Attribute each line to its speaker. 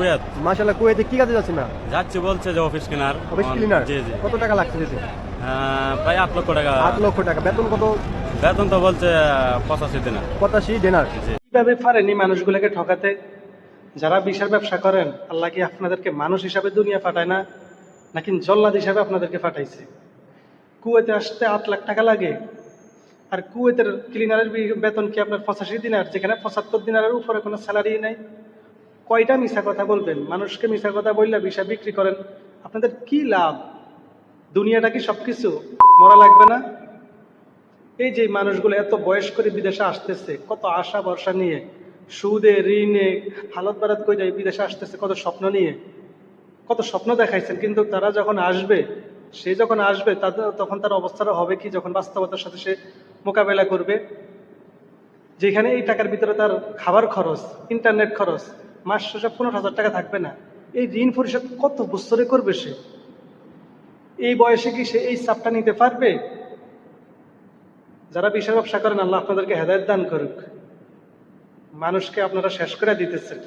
Speaker 1: Kuwait.
Speaker 2: মাশাল্লাহ কুয়েতে কি কাজে যাচ্ছেন না?
Speaker 1: যাচ্ছি বলছে যে অফিস কেনার
Speaker 2: অফিস ক্লিনার
Speaker 1: জি জি।
Speaker 2: কত টাকা লাগছে যেতে?
Speaker 1: প্রায় আট লক্ষ টাকা।
Speaker 2: আট লক্ষ টাকা। বেতন কত?
Speaker 1: বেতন তো বলছে পঁচাশি দিনের।
Speaker 2: পঁচাশি ডেনার
Speaker 1: জি
Speaker 3: কীভাবে পারেনি মানুষগুলোকে ঠকাতে? যারা বিশার ব্যবসা করেন আল্লাহ কি আপনাদেরকে মানুষ হিসাবে দুনিয়া পাঠায় না? নাকি জল্লাদ হিসাবে আপনাদেরকে পাঠাইছে? কুয়েতে আসতে আট লাখ টাকা লাগে। আর কুয়েতের ক্লিনারের বেতন কি আপনার পঁচাশি দিনার? যেখানে পঁচাত্তর দিনারের উপরে কোনো স্যালারি নেই? কয়টা মিশা কথা বলবেন? মানুষকে মিশা কথা বললে বিষা বিক্রি করেন। আপনাদের কি লাভ? দুনিয়াটা কি সবকিছু? মরা লাগবে না? এই যে মানুষগুলো এত বয়স করে বিদেশে আসতেছে, কত আশা ভরসা নিয়ে, সুদে, ঋণে, হালত বারাত করে যায় বিদেশে আসতেছে, কত স্বপ্ন নিয়ে। কত স্বপ্ন দেখাইছেন, কিন্তু তারা যখন আসবে, সে যখন আসবে তাদের তখন তার অবস্থাটা হবে কি যখন বাস্তবতার সাথে সে মোকাবেলা করবে? যেখানে এই টাকার ভিতরে তার খাবার খরচ ইন্টারনেট খরচ মাস শেষে পনেরো হাজার টাকা থাকবে না। এই ঋণ পরিশোধ কত বছরে করবে সে? এই বয়সে কি সে এই চাপটা নিতে পারবে? যারা বিশাল ব্যবসা করেন, আল্লাহ আপনাদেরকে হেদায়ত দান করুক। মানুষকে আপনারা শেষ করে দিতেছেন।